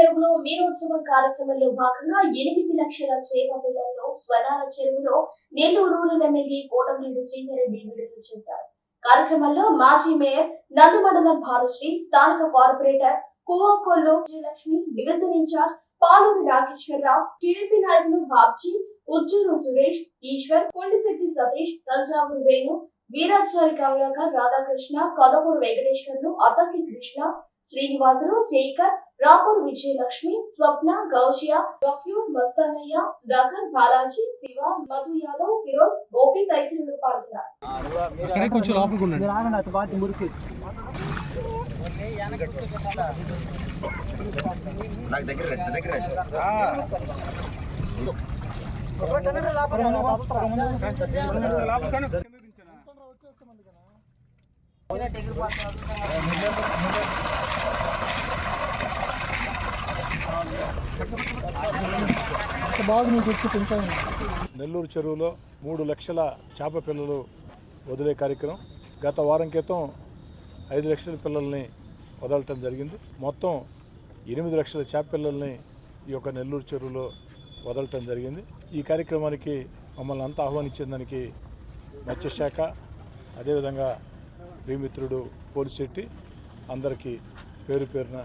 చెరువులో మీనోత్సవం కార్యక్రమంలో భాగంగా ఎనిమిది లక్షల చేప పిల్లలను స్వర్ణాల చెరువులో నెల్లూరు రూరల్ ఎమ్మెల్యే కోటమిరెడ్డి శ్రీధరెడ్డి విడుదల చేశారు. కార్యక్రమంలో మాజీ మేయర్ నందుమండలం భానుశ్రీ స్థానిక corporator Kuvakollu Vijayalakshmi division incharge Paluri Nageswara Rao TDP నాయకులు బాబ్జీ ఉజ్జూరు సురేష్ ఈశ్వర్ కొండిశెట్టి సతీష్ తంజావూరు వేణు వీరాచారి కమలాకర్ రాధాకృష్ణ కదమూరు వెంకటేశ్వర్లు అతకి కృష్ణ శ్రీనివాసులు శేఖర్ రాపూర్ విజయలక్ష్మి స్వప్న గౌషియా గఫ్యూర్ మస్తానయ్య సుధాకర్ బాలాజీ శివ మధు యాదవ్ ఫిరోజ్ గోపి తదితరులు పాల్గొన్నారు. అక్కడే కొంచెం నెల్లూరు చెరువులో మూడు లక్షల చేప పిల్లలు వదిలే కార్యక్రమం గత వారం క్రితం ఐదు లక్షల పిల్లల్ని వదలటం జరిగింది. మొత్తం ఎనిమిది లక్షల చేప పిల్లల్ని ఈ యొక్క నెల్లూరు చెరువులో వదలటం జరిగింది. ఈ కార్యక్రమానికి మమ్మల్ని అంతా ఆహ్వానించేదానికి మత్స్యశాఖ అదేవిధంగా ప్రియమిత్రుడు పోలిశెట్టి అందరికీ పేరు పేరున